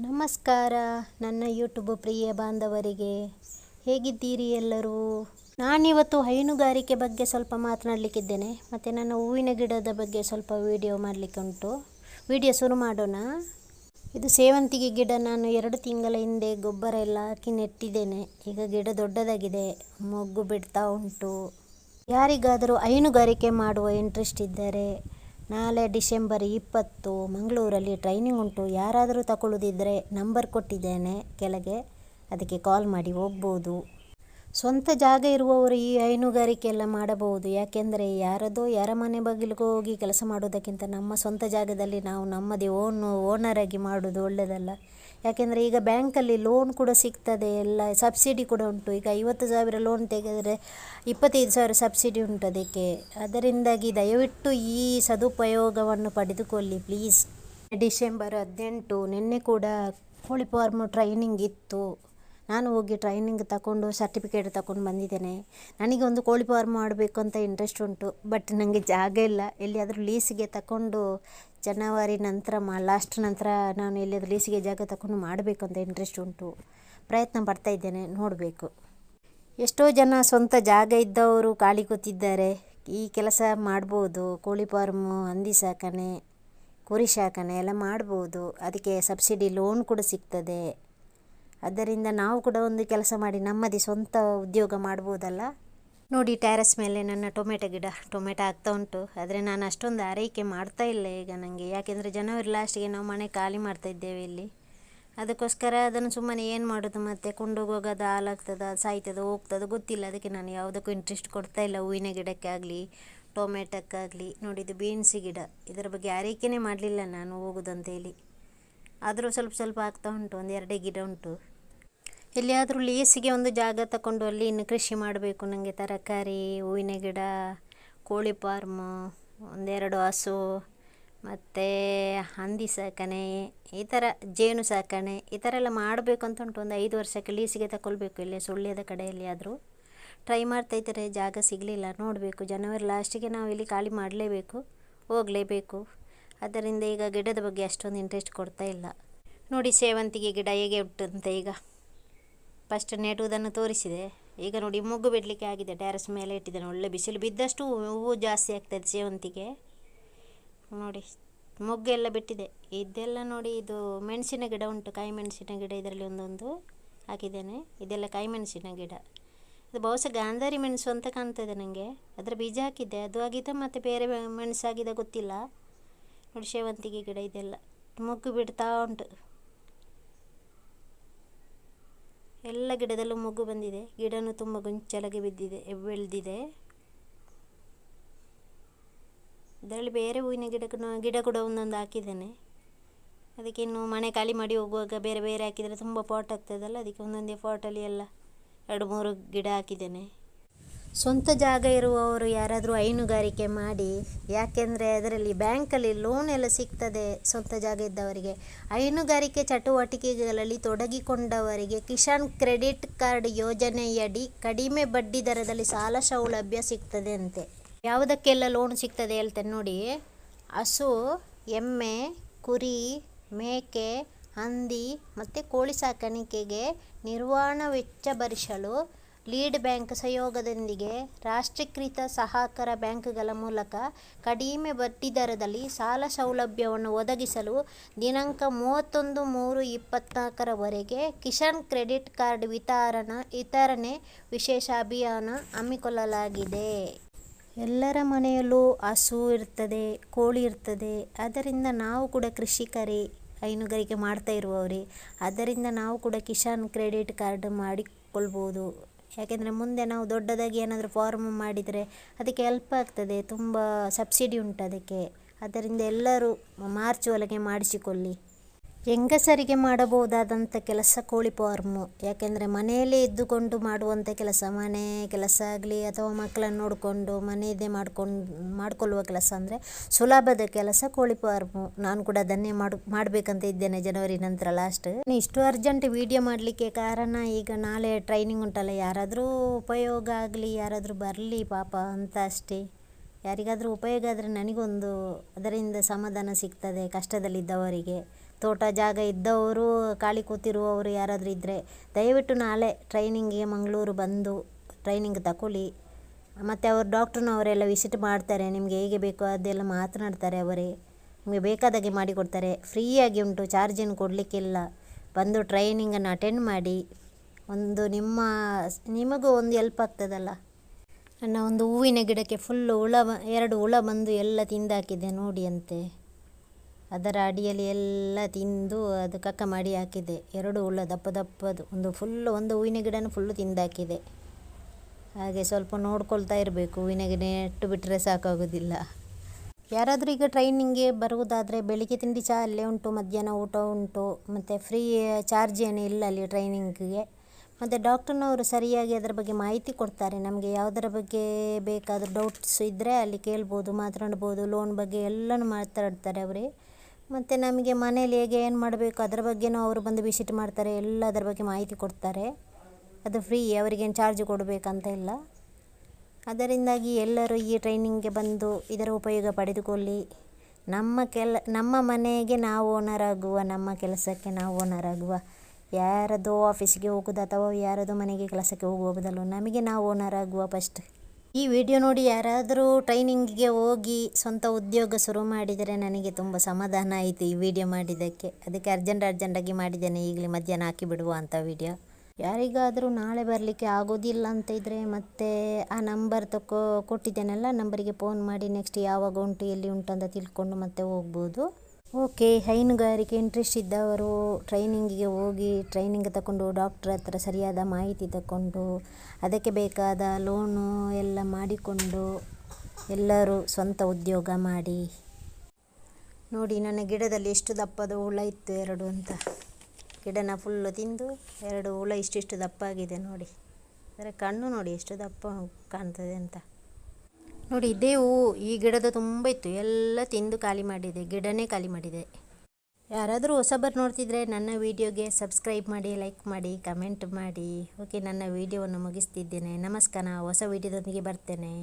ನಮಸ್ಕಾರ ನನ್ನ ಯೂಟ್ಯೂಬ್ ಪ್ರಿಯ ಬಾಂಧವರಿಗೆ. ಹೇಗಿದ್ದೀರಿ ಎಲ್ಲರೂ? ನಾನಿವತ್ತು ಹೈನುಗಾರಿಕೆ ಬಗ್ಗೆ ಸ್ವಲ್ಪ ಮಾತನಾಡಲಿಕ್ಕಿದ್ದೇನೆ. ಮತ್ತು ನನ್ನ ಹೂವಿನ ಗಿಡದ ಬಗ್ಗೆ ಸ್ವಲ್ಪ ವಿಡಿಯೋ ಮಾಡಲಿಕ್ಕೆ ಉಂಟು. ವಿಡಿಯೋ ಶುರು ಮಾಡೋಣ. ಇದು ಸೇವಂತಿಗೆ ಗಿಡ. ನಾನು ಎರಡು ತಿಂಗಳ ಹಿಂದೆ ಗೊಬ್ಬರ ಎಲ್ಲ ಹಾಕಿ ನೆಟ್ಟಿದ್ದೇನೆ. ಈಗ ಗಿಡ ದೊಡ್ಡದಾಗಿದೆ. ಮೊಗ್ಗು ಬಿಡ್ತಾ ಉಂಟು. ಯಾರಿಗಾದರೂ ಹೈನುಗಾರಿಕೆ ಮಾಡುವ ಇಂಟ್ರೆಸ್ಟ್ ಇದ್ದರೆ ನಾಳೆ ಡಿಸೆಂಬರ್ ಇಪ್ಪತ್ತು ಮಂಗಳೂರಲ್ಲಿ ಟ್ರೈನಿಂಗ್ ಉಂಟು. ಯಾರಾದರೂ ತಗೊಳ್ಳೋದಿದ್ದರೆ ನಂಬರ್ ಕೊಟ್ಟಿದ್ದೇನೆ ಕೆಳಗೆ. ಅದಕ್ಕೆ ಕಾಲ್ ಮಾಡಿ ಹೋಗ್ಬೋದು. ಸ್ವಂತ ಜಾಗ ಇರುವವರು ಈ ಹೈನುಗಾರಿಕೆ ಎಲ್ಲ ಮಾಡಬಹುದು. ಯಾಕೆಂದರೆ ಯಾರದೋ ಯಾರ ಮನೆ ಬಾಗಿಲಿಗೆ ಹೋಗಿ ಕೆಲಸ ಮಾಡೋದಕ್ಕಿಂತ ನಮ್ಮ ಸ್ವಂತ ಜಾಗದಲ್ಲಿ ನಾವು ನಮ್ಮದೇ ಓನ್ ಓನರಾಗಿ ಮಾಡೋದು ಒಳ್ಳೆಯದಲ್ಲ ಯಾಕೆಂದರೆ ಈಗ ಬ್ಯಾಂಕಲ್ಲಿ ಲೋನ್ ಕೂಡ ಸಿಗ್ತದೆ, ಎಲ್ಲ ಸಬ್ಸಿಡಿ ಕೂಡ ಉಂಟು. ಈಗ ಐವತ್ತು ಸಾವಿರ ಲೋನ್ ತೆಗೆದರೆ ಇಪ್ಪತ್ತೈದು ಸಾವಿರ ಸಬ್ಸಿಡಿ ಉಂಟು ಅದಕ್ಕೆ. ಅದರಿಂದಾಗಿ ದಯವಿಟ್ಟು ಈ ಸದುಪಯೋಗವನ್ನು ಪಡೆದುಕೊಳ್ಳಿ ಪ್ಲೀಸ್. ಡಿಸೆಂಬರ್ ಹದಿನೆಂಟು, ನಿನ್ನೆ ಕೂಡ ಕೋಳಿ ಫಾರ್ಮ್ ಟ್ರೈನಿಂಗ್ ಇತ್ತು. ನಾನು ಹೋಗಿ ಟ್ರೈನಿಂಗ್ ತಗೊಂಡು ಸರ್ಟಿಫಿಕೇಟ್ ತಗೊಂಡು ಬಂದಿದ್ದೇನೆ. ನನಗೆ ಒಂದು ಕೋಳಿ ಫಾರ್ಮ್ ಮಾಡಬೇಕು ಅಂತ ಇಂಟ್ರೆಸ್ಟ್ ಉಂಟು. ಬಟ್ ನನಗೆ ಜಾಗ ಇಲ್ಲ. ಎಲ್ಲಿಯಾದರೂ ಲೀಸಿಗೆ ತಗೊಂಡು ಜನವರಿ ನಂತರ ಮಾ ಲಾಸ್ಟ್ ನಂತರ ನಾನು ಎಲ್ಲಿಯಾದರೂ ಲೀಸಿಗೆ ಜಾಗ ತಗೊಂಡು ಮಾಡಬೇಕು ಅಂತ ಇಂಟ್ರೆಸ್ಟ್ ಉಂಟು. ಪ್ರಯತ್ನ ಪಡ್ತಾ ಇದ್ದೇನೆ, ನೋಡಬೇಕು. ಎಷ್ಟೋ ಜನ ಸ್ವಂತ ಜಾಗ ಇದ್ದವರು ಖಾಲಿ ಕೂತಿದ್ದಾರೆ. ಈ ಕೆಲಸ ಮಾಡ್ಬೋದು. ಕೋಳಿ ಫಾರ್ಮು ಹಂದಿ ಸಾಕಣೆ, ಕುರಿ ಸಾಕಣೆ ಎಲ್ಲ ಮಾಡ್ಬೋದು. ಅದಕ್ಕೆ ಸಬ್ಸಿಡಿ ಲೋನ್ ಕೂಡ ಸಿಗ್ತದೆ. ಅದರಿಂದ ನಾವು ಕೂಡ ಒಂದು ಕೆಲಸ ಮಾಡಿ ನಮ್ಮದೇ ಸ್ವಂತ ಉದ್ಯೋಗ ಮಾಡ್ಬೋದಲ್ಲ? ನೋಡಿ ಟ್ಯಾರಸ್ ಮೇಲೆ ನನ್ನ ಟೊಮೆಟೊ ಗಿಡ, ಟೊಮೆಟೊ ಆಗ್ತಾ ಉಂಟು. ಆದರೆ ನಾನು ಅಷ್ಟೊಂದು ಆರೈಕೆ ಮಾಡ್ತಾ ಇಲ್ಲ ಈಗ ನನಗೆ ಯಾಕೆಂದರೆ ಜನವರಿ ಲಾಸ್ಟಿಗೆ ನಾವು ಮನೆ ಖಾಲಿ ಮಾಡ್ತಾ ಇದ್ದೇವೆ ಇಲ್ಲಿ. ಅದಕ್ಕೋಸ್ಕರ ಅದನ್ನು ಸುಮ್ಮನೆ ಏನು ಮಾಡೋದು ಮತ್ತು? ಕೊಂಡೋಗುವಾಗ ಅದು ಹಾಲಾಗ್ತದ ಸಾಯ್ತದ, ಹೋಗ್ತದ ಗೊತ್ತಿಲ್ಲ. ಅದಕ್ಕೆ ನಾನು ಯಾವುದಕ್ಕೂ ಇಂಟ್ರೆಸ್ಟ್ ಕೊಡ್ತಾ ಇಲ್ಲ ಹೂವಿನ ಗಿಡಕ್ಕೆ ಆಗಲಿ ಟೊಮೆಟೊಕ್ಕಾಗಲಿ. ನೋಡಿ, ಇದು ಬೀನ್ಸಿ ಗಿಡ. ಇದರ ಬಗ್ಗೆ ಆರೈಕೆನೇ ಮಾಡಲಿಲ್ಲ ನಾನು ಹೋಗೋದಂತೇಳಿ. ಆದರೂ ಸ್ವಲ್ಪ ಸ್ವಲ್ಪ ಆಗ್ತಾ ಉಂಟು. ಒಂದು ಎರಡೇ ಗಿಡ ಉಂಟು. ಎಲ್ಲಿಯಾದರೂ ಲೀಸಿಗೆ ಒಂದು ಜಾಗ ತಗೊಂಡು ಅಲ್ಲಿ ಇನ್ನು ಕೃಷಿ ಮಾಡಬೇಕು. ನನಗೆ ತರಕಾರಿ, ಹೂವಿನ ಗಿಡ, ಕೋಳಿ ಫಾರ್ಮು, ಒಂದೆರಡು ಹಸು, ಮತ್ತು ಹಂದಿ ಸಾಕಣೆ, ಈ ಥರ ಜೇನು ಸಾಕಣೆ, ಈ ಥರ ಎಲ್ಲ ಮಾಡಬೇಕು ಅಂತ ಉಂಟು. ಒಂದು ಐದು ವರ್ಷಕ್ಕೆ ಲೀಸಿಗೆ ತಗೊಳ್ಬೇಕು ಇಲ್ಲಿ ಸುಳ್ಯದ ಕಡೆಯಲ್ಲಿ ಆದರೂ ಟ್ರೈ ಮಾಡ್ತಾ ಇದ್ದಾರೆ, ಜಾಗ ಸಿಗಲಿಲ್ಲ, ನೋಡಬೇಕು. ಜನವರಿ ಲಾಸ್ಟಿಗೆ ನಾವು ಇಲ್ಲಿ ಖಾಲಿ ಮಾಡಲೇಬೇಕು, ಹೋಗಲೇಬೇಕು. ಅದರಿಂದ ಈಗ ಗಿಡದ ಬಗ್ಗೆ ಅಷ್ಟೊಂದು ಇಂಟ್ರೆಸ್ಟ್ ಕೊಡ್ತಾ ಇಲ್ಲ. ನೋಡಿ ಸೇವಂತಿಗೆ ಗಿಡ ಹೇಗೆ ಉಂಟಂತೆ ಈಗ. ಫಸ್ಟ್ ನೆಡುವುದನ್ನು ತೋರಿಸಿದೆ. ಈಗ ನೋಡಿ ಮೊಗ್ಗು ಬಿಡಲಿಕ್ಕೆ ಆಗಿದೆ. ಟ್ಯಾರಸ್ ಮೇಲೆ ಇಟ್ಟಿದ್ದೇನೆ. ಒಳ್ಳೆ ಬಿಸಿಲು ಬಿದ್ದಷ್ಟು ಹೂವು ಜಾಸ್ತಿ ಆಗ್ತದೆ ಸೇವಂತಿಗೆ. ನೋಡಿ, ಮೊಗ್ಗು ಎಲ್ಲ ಬಿಟ್ಟಿದೆ. ಇದೆಲ್ಲ ನೋಡಿ ಇದು ಮೆಣಸಿನ ಗಿಡ ಉಂಟು. ಕಾಯಿ ಮೆಣಸಿನ ಗಿಡ ಇದರಲ್ಲಿ ಒಂದೊಂದು ಹಾಕಿದ್ದೇನೆ. ಇದೆಲ್ಲ ಕಾಯಿ ಮೆಣಸಿನ ಗಿಡ. ಇದು ಬಹುಶಃ ಗಾಂಧಾರಿ ಮೆಣಸು ಅಂತ ಕಾಣ್ತದೆ ನನಗೆ. ಅದರ ಬೀಜ ಹಾಕಿದ್ದೆ. ಅದು ಆಗಿದೆ ಮತ್ತು ಬೇರೆ ಮೆಣಸಾಗಿದೆ ಗೊತ್ತಿಲ್ಲ. ನೋಡಿ, ಸೇವಂತಿಗೆ ಗಿಡ ಇದೆಲ್ಲ. ಮೊಗ್ಗು ಬಿಡ್ತಾ ಉಂಟು. ಎಲ್ಲ ಗಿಡದಲ್ಲೂ ಮೊಗ್ಗು ಬಂದಿದೆ. ಗಿಡನೂ ತುಂಬ ಗೊಂಚಲಾಗಿ ಬಿದ್ದಿದೆ ಬೆಳೆದಿದೆ ಇದರಲ್ಲಿ ಬೇರೆ ಹೂವಿನ ಗಿಡ ಗಿಡ ಕೂಡ ಒಂದೊಂದು ಹಾಕಿದ್ದೇನೆ. ಅದಕ್ಕೆ ಇನ್ನು ಮನೆ ಖಾಲಿ ಮಾಡಿ ಹೋಗುವಾಗ ಬೇರೆ ಬೇರೆ ಹಾಕಿದರೆ ತುಂಬ ಪಾಟ್ ಆಗ್ತದಲ್ಲ, ಅದಕ್ಕೆ ಒಂದೊಂದೇ ಪಾಟಲ್ಲಿ ಎಲ್ಲ ಎರಡು ಮೂರು ಗಿಡ ಹಾಕಿದ್ದೇನೆ. ಸ್ವಂತ ಜಾಗ ಇರುವವರು ಯಾರಾದರೂ ಹೈನುಗಾರಿಕೆ ಮಾಡಿ, ಯಾಕೆಂದರೆ ಅದರಲ್ಲಿ ಬ್ಯಾಂಕಲ್ಲಿ ಲೋನ್ ಎಲ್ಲ ಸಿಗ್ತದೆ ಸ್ವಂತ ಜಾಗ ಇದ್ದವರಿಗೆ. ಹೈನುಗಾರಿಕೆ ಚಟುವಟಿಕೆಗಳಲ್ಲಿ ತೊಡಗಿಕೊಂಡವರಿಗೆ ಕಿಸಾನ್ ಕ್ರೆಡಿಟ್ ಕಾರ್ಡ್ ಯೋಜನೆಯಡಿ ಕಡಿಮೆ ಬಡ್ಡಿ ದರದಲ್ಲಿ ಸಾಲ ಸೌಲಭ್ಯ ಸಿಗ್ತದೆ ಅಂತೆ. ಯಾವುದಕ್ಕೆಲ್ಲ ಲೋನ್ ಸಿಗ್ತದೆ ಹೇಳ್ತೇನೆ ನೋಡಿ. ಹಸು, ಎಮ್ಮೆ, ಕುರಿ, ಮೇಕೆ, ಹಂದಿ ಮತ್ತು ಕೋಳಿ ಸಾಕಾಣಿಕೆಗೆ ನಿರ್ವಹಣಾ ವೆಚ್ಚ ಭರಿಸಲು ಲೀಡ್ ಬ್ಯಾಂಕ್ ಸಹಯೋಗದೊಂದಿಗೆ ರಾಷ್ಟ್ರೀಕೃತ ಸಹಕಾರ ಬ್ಯಾಂಕ್ಗಳ ಮೂಲಕ ಕಡಿಮೆ ಬಡ್ಡಿದರದಲ್ಲಿ ಸಾಲ ಸೌಲಭ್ಯವನ್ನು ಒದಗಿಸಲು ದಿನಾಂಕ ಮೂವತ್ತೊಂದು ಮೂರು ಇಪ್ಪತ್ತ್ನಾಲ್ಕರವರೆಗೆ ಕಿಸಾನ್ ಕ್ರೆಡಿಟ್ ಕಾರ್ಡ್ ವಿತರಣಾ, ವಿತರಣೆ ವಿಶೇಷ ಅಭಿಯಾನ ಹಮ್ಮಿಕೊಳ್ಳಲಾಗಿದೆ. ಎಲ್ಲರ ಮನೆಯಲ್ಲೂ ಹಸು ಇರ್ತದೆ, ಕೋಳಿ ಇರ್ತದೆ. ಅದರಿಂದ ನಾವು ಕೂಡ ಕೃಷಿಕರೇ, ಹೈನುಗಾರಿಕೆ ಮಾಡ್ತಾ ಇರುವವರೇ. ಅದರಿಂದ ನಾವು ಕೂಡ ಕಿಸಾನ್ ಕ್ರೆಡಿಟ್ ಕಾರ್ಡ್ ಮಾಡಿಕೊಳ್ಬೋದು. ಯಾಕೆಂದರೆ ಮುಂದೆ ನಾವು ದೊಡ್ಡದಾಗಿ ಏನಾದರೂ ಫಾರ್ಮ್ ಮಾಡಿದರೆ ಅದಕ್ಕೆ ಹೆಲ್ಪ್ ಆಗ್ತದೆ, ತುಂಬ ಸಬ್ಸಿಡಿ ಉಂಟು ಅದಕ್ಕೆ. ಅದರಿಂದ ಎಲ್ಲರೂ ಮಾರ್ಚ್ ಒಳಗೆ ಮಾಡಿಸಿಕೊಳ್ಳಿ. ಹೆಂಗಸರಿಗೆ ಮಾಡಬಹುದಾದಂಥ ಕೆಲಸ ಕೋಳಿ ಫಾರ್ಮು. ಯಾಕೆಂದರೆ ಮನೆಯಲ್ಲೇ ಇದ್ದುಕೊಂಡು ಮಾಡುವಂಥ ಕೆಲಸ, ಮನೆ ಕೆಲಸ ಆಗಲಿ ಅಥವಾ ಮಕ್ಕಳನ್ನು ನೋಡಿಕೊಂಡು ಮನೆಯದೇ ಮಾಡ್ಕೊಂಡು, ಮಾಡಿಕೊಳ್ಳುವ ಕೆಲಸ ಅಂದರೆ ಸುಲಭದ ಕೆಲಸ ಕೋಳಿ ಫಾರ್ಮು. ನಾನು ಕೂಡ ಅದನ್ನೇ ಮಾಡು, ಮಾಡಬೇಕಂತ ಇದ್ದೇನೆ ಜನವರಿ ನಂತರ ಲಾಸ್ಟ್ ಇಷ್ಟು ಅರ್ಜೆಂಟ್ ವೀಡಿಯೋ ಮಾಡಲಿಕ್ಕೆ ಕಾರಣ ಈಗ ನಾಳೆ ಟ್ರೈನಿಂಗ್ ಉಂಟಲ್ಲ, ಯಾರಾದರೂ ಉಪಯೋಗ ಆಗಲಿ, ಯಾರಾದರೂ ಬರಲಿ ಪಾಪ ಅಂತ ಅಷ್ಟೇ. ಯಾರಿಗಾದರೂ ಉಪಯೋಗ ಆದರೆ ನನಗೊಂದು ಅದರಿಂದ ಸಮಾಧಾನ ಸಿಗ್ತದೆ ಕಷ್ಟದಲ್ಲಿದ್ದವರಿಗೆ. ತೋಟ ಜಾಗ ಇದ್ದವರು, ಖಾಲಿ ಕೂತಿರುವವರು ಯಾರಾದರೂ ಇದ್ದರೆ ದಯವಿಟ್ಟು ನಾಳೆ ಟ್ರೈನಿಂಗಿಗೆ ಮಂಗಳೂರು ಬಂದು ಟ್ರೈನಿಂಗ್ ತಗೊಳ್ಳಿ ಮತ್ತು ಅವರು ಡಾಕ್ಟ್ರನವರೆಲ್ಲ ವಿಸಿಟ್ ಮಾಡ್ತಾರೆ, ನಿಮಗೆ ಹೇಗೆ ಬೇಕೋ ಅದೆಲ್ಲ ಮಾತನಾಡ್ತಾರೆ ಅವರೇ. ನಿಮಗೆ ಬೇಕಾದಾಗೆ ಮಾಡಿಕೊಡ್ತಾರೆ. ಫ್ರೀಯಾಗಿ ಉಂಟು ಚಾರ್ಜನ್ನು ಕೊಡಲಿಕ್ಕಿಲ್ಲ. ಬಂದು ಟ್ರೈನಿಂಗನ್ನು ಅಟೆಂಡ್ ಮಾಡಿ. ಒಂದು ನಿಮ್ಮ, ನಿಮಗೂ ಒಂದು ಎಲ್ಪ್ ಆಗ್ತದಲ್ಲ. ನನ್ನ ಒಂದು ಹೂವಿನ ಗಿಡಕ್ಕೆ ಫುಲ್ಲು ಹುಳ ಎರಡು ಹುಳ ಬಂದು ಎಲ್ಲ ತಿಂದಾಕಿದೆ ನೋಡಿ ಅಂತೆ. ಅದರ ಅಡಿಯಲ್ಲಿ ಎಲ್ಲ ತಿಂದು ಅದು ಕಕ್ಕ ಮಾಡಿ ಹಾಕಿದೆ. ಎರಡು ಹುಳ ದಪ್ಪ ದಪ್ಪದು. ಒಂದು ಫುಲ್ಲು ಒಂದು ಹೂವಿನ ಗಿಡನ ಫುಲ್ಲು ತಿಂದಾಕಿದೆ ಹಾಗೆ ಸ್ವಲ್ಪ ನೋಡ್ಕೊಳ್ತಾ ಇರಬೇಕು. ಹೂವಿನ ಗಿಡ ನೆಟ್ಟು ಬಿಟ್ಟರೆ ಸಾಕಾಗೋದಿಲ್ಲ. ಯಾರಾದರೂ ಈಗ ಟ್ರೈನಿಂಗ್ಗೆ ಬರುವುದಾದರೆ ಬೆಳಿಗ್ಗೆ ತಿಂಡಿ ಚಹಾ ಅಲ್ಲೇ ಉಂಟು, ಮಧ್ಯಾಹ್ನ ಊಟ ಉಂಟು, ಮತ್ತು ಫ್ರೀ ಚಾರ್ಜ್ ಏನು ಇಲ್ಲ ಅಲ್ಲಿ ಟ್ರೈನಿಂಗ್ಗೆ ಮತ್ತು ಡಾಕ್ಟರ್ನವರು ಸರಿಯಾಗಿ ಅದರ ಬಗ್ಗೆ ಮಾಹಿತಿ ಕೊಡ್ತಾರೆ. ನಮಗೆ ಯಾವುದರ ಬಗ್ಗೆ ಬೇಕಾದರೂ ಡೌಟ್ಸ್ ಇದ್ದರೆ ಅಲ್ಲಿ ಕೇಳ್ಬೋದು, ಮಾತನಾಡ್ಬೋದು ಲೋನ್ ಬಗ್ಗೆ ಎಲ್ಲನೂ ಮಾತಾಡ್ತಾರೆ ಅವರೇ. ಮತ್ತು ನಮಗೆ ಮನೇಲಿ ಹೇಗೆ ಏನು ಮಾಡಬೇಕು, ಅದರ ಬಗ್ಗೆನೂ ಅವರು ಬಂದು ವಿಸಿಟ್ ಮಾಡ್ತಾರೆ, ಎಲ್ಲ ಅದರ ಬಗ್ಗೆ ಮಾಹಿತಿ ಕೊಡ್ತಾರೆ. ಅದು ಫ್ರೀ ಅವರಿಗೇನು ಚಾರ್ಜ್ ಕೊಡಬೇಕಂತ ಇಲ್ಲ. ಅದರಿಂದಾಗಿ ಎಲ್ಲರೂ ಈ ಟ್ರೈನಿಂಗ್ಗೆ ಬಂದು ಇದರ ಉಪಯೋಗ ಪಡೆದುಕೊಳ್ಳಿ. ನಮ್ಮ ಕೆಲ, ನಮ್ಮ ಮನೆಗೆ ನಾವು ಓನರ್ ಆಗುವ, ನಮ್ಮ ಕೆಲಸಕ್ಕೆ ನಾವು ಓನರ್ ಆಗುವ. ಯಾರದೋ ಆಫೀಸಿಗೆ ಹೋಗೋದು ಅಥವಾ ಯಾರದೋ ಮನೆಗೆ ಕೆಲಸಕ್ಕೆ ಹೋಗುವ ಬದಲು ನಮಗೆ ನಾವು ಓನರ್ ಆಗುವ ಫಸ್ಟ್ ಈ ವಿಡಿಯೋ ನೋಡಿ ಯಾರಾದರೂ ಟ್ರೈನಿಂಗಿಗೆ ಹೋಗಿ ಸ್ವಂತ ಉದ್ಯೋಗ ಶುರು ಮಾಡಿದರೆ ನನಗೆ ತುಂಬ ಸಮಾಧಾನ ಆಯಿತು ಈ ವಿಡಿಯೋ ಮಾಡಿದ್ದಕ್ಕೆ. ಅದಕ್ಕೆ ಅರ್ಜೆಂಟ್ ಅರ್ಜೆಂಟಾಗಿ ಮಾಡಿದ್ದೇನೆ. ಈಗಲೇ ಮಧ್ಯಾಹ್ನ ಹಾಕಿ ಬಿಡುವ ಅಂತ ವಿಡಿಯೋ. ಯಾರಿಗಾದರೂ ನಾಳೆ ಬರಲಿಕ್ಕೆ ಆಗೋದಿಲ್ಲ ಅಂತ ಇದ್ದರೆ ಮತ್ತೆ ಆ ನಂಬರ್ ತಕೋ ಕೊಟ್ಟಿದ್ದೇನಲ್ಲ, ನಂಬರಿಗೆ ಫೋನ್ ಮಾಡಿ ನೆಕ್ಸ್ಟ್ ಯಾವಾಗ ಉಂಟು, ಎಲ್ಲಿ ಉಂಟು ಅಂತ ತಿಳ್ಕೊಂಡು ಮತ್ತೆ ಹೋಗ್ಬೋದು. ಓಕೆ, ಹೈನುಗಾರಿಕೆ ಇಂಟ್ರೆಸ್ಟ್ ಇದ್ದವರು ಟ್ರೈನಿಂಗಿಗೆ ಹೋಗಿ ಟ್ರೈನಿಂಗ್ ತಗೊಂಡು ಡಾಕ್ಟ್ರ್ ಹತ್ರ ಸರಿಯಾದ ಮಾಹಿತಿ ತಗೊಂಡು ಅದಕ್ಕೆ ಬೇಕಾದ ಲೋನು ಎಲ್ಲ ಮಾಡಿಕೊಂಡು ಎಲ್ಲರೂ ಸ್ವಂತ ಉದ್ಯೋಗ ಮಾಡಿ. ನೋಡಿ, ನನ್ನ ಗಿಡದಲ್ಲಿ ಎಷ್ಟು ದಪ್ಪದ ಹುಳ ಇತ್ತು ಎರಡು ಅಂತ. ಗಿಡನ ಫುಲ್ಲು ತಿಂದು ಎರಡು ಹುಳ ಇಷ್ಟಿಷ್ಟು ದಪ್ಪ ಆಗಿದೆ ನೋಡಿ. ಅದರ ಕಣ್ಣು ನೋಡಿ ಎಷ್ಟು ದಪ್ಪ ಕಾಣ್ತದೆ ಅಂತ. ನೋಡಿ, ಇದೇ ಹೂವು, ಈ ಗಿಡದ ತುಂಬ ಇತ್ತು. ಎಲ್ಲ ತಿಂದು ಖಾಲಿ ಮಾಡಿದೆ, ಗಿಡನೇ ಖಾಲಿ ಮಾಡಿದೆ. ಯಾರಾದರೂ ಹೊಸಬರು ನೋಡ್ತಿದ್ರೆ ನನ್ನ ವಿಡಿಯೋಗೆ ಸಬ್ಸ್ಕ್ರೈಬ್ ಮಾಡಿ, ಲೈಕ್ ಮಾಡಿ, ಕಮೆಂಟ್ ಮಾಡಿ. ಓಕೆ, ನನ್ನ ವಿಡಿಯೋವನ್ನು ಮುಗಿಸ್ತಿದ್ದೇನೆ. ನಮಸ್ಕಾರ, ಹೊಸ ವಿಡಿಯೋದೊಂದಿಗೆ ಬರ್ತೇನೆ.